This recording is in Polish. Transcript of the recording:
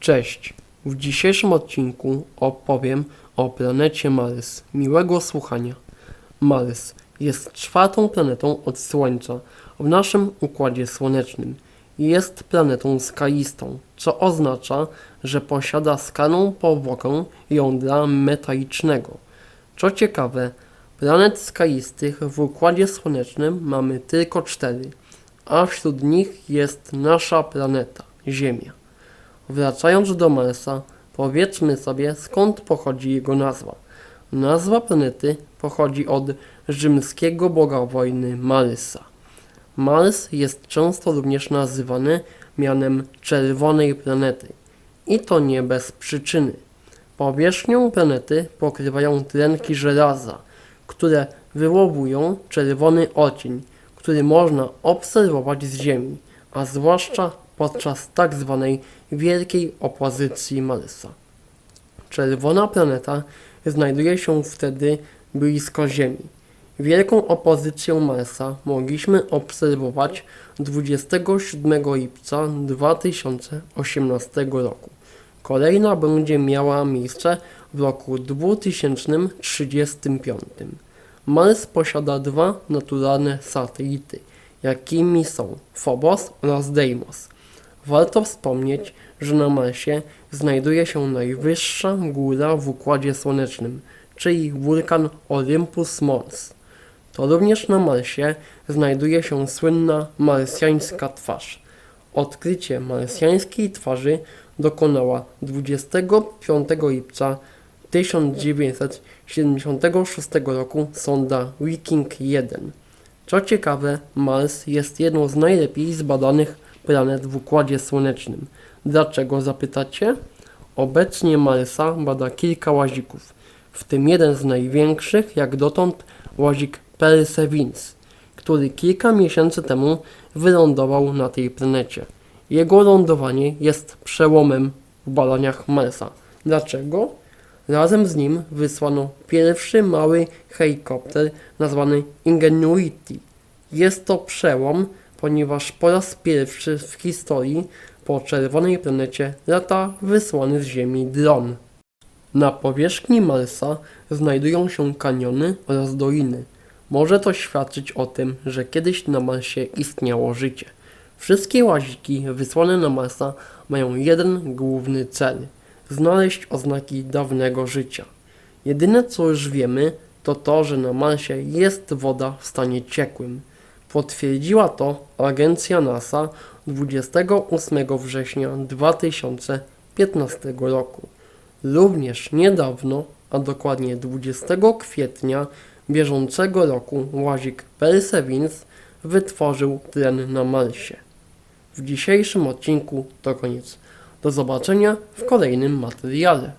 Cześć! W dzisiejszym odcinku opowiem o planecie Mars. Miłego słuchania. Mars jest czwartą planetą od Słońca w naszym Układzie Słonecznym. Jest planetą skalistą, co oznacza, że posiada skalną powłokę jądra metalicznego. Co ciekawe, planet skalistych w Układzie Słonecznym mamy tylko cztery, a wśród nich jest nasza planeta, Ziemia. Wracając do Marsa, powiedzmy sobie skąd pochodzi jego nazwa. Nazwa planety pochodzi od rzymskiego boga wojny Marysa. Mars jest często również nazywany mianem czerwonej planety. I to nie bez przyczyny. Powierzchnię planety pokrywają tlenki żelaza, które wywołują czerwony odcień, który można obserwować z Ziemi, a zwłaszcza podczas tak zwanej wielkiej opozycji Marsa. Czerwona planeta znajduje się wtedy blisko Ziemi. Wielką opozycję Marsa mogliśmy obserwować 27 lipca 2018 roku. Kolejna będzie miała miejsce w roku 2035. Mars posiada dwa naturalne satelity, jakimi są Phobos oraz Deimos. Warto wspomnieć, że na Marsie znajduje się najwyższa góra w Układzie Słonecznym, czyli wulkan Olympus Mons. To również na Marsie znajduje się słynna marsjańska twarz. Odkrycie marsjańskiej twarzy dokonała 25 lipca 1976 roku sonda Viking 1. Co ciekawe, Mars jest jedną z najlepiej zbadanych planet w Układzie Słonecznym. Dlaczego zapytacie? Obecnie Marsa bada kilka łazików, w tym jeden z największych jak dotąd łazik Perseverance, który kilka miesięcy temu wylądował na tej planecie. Jego lądowanie jest przełomem w badaniach Marsa. Dlaczego? Razem z nim wysłano pierwszy mały helikopter nazwany Ingenuity. Jest to przełom, ponieważ po raz pierwszy w historii po czerwonej planecie lata wysłany z Ziemi dron. Na powierzchni Marsa znajdują się kaniony oraz doliny. Może to świadczyć o tym, że kiedyś na Marsie istniało życie. Wszystkie łaziki wysłane na Marsa mają jeden główny cel znaleźć oznaki dawnego życia. Jedyne co już wiemy, to to, że na Marsie jest woda w stanie ciekłym. Potwierdziła to agencja NASA 28 września 2015 roku. Również niedawno, a dokładnie 20 kwietnia bieżącego roku łazik Perseverance wytworzył tlen na Marsie. W dzisiejszym odcinku to koniec. Do zobaczenia w kolejnym materiale.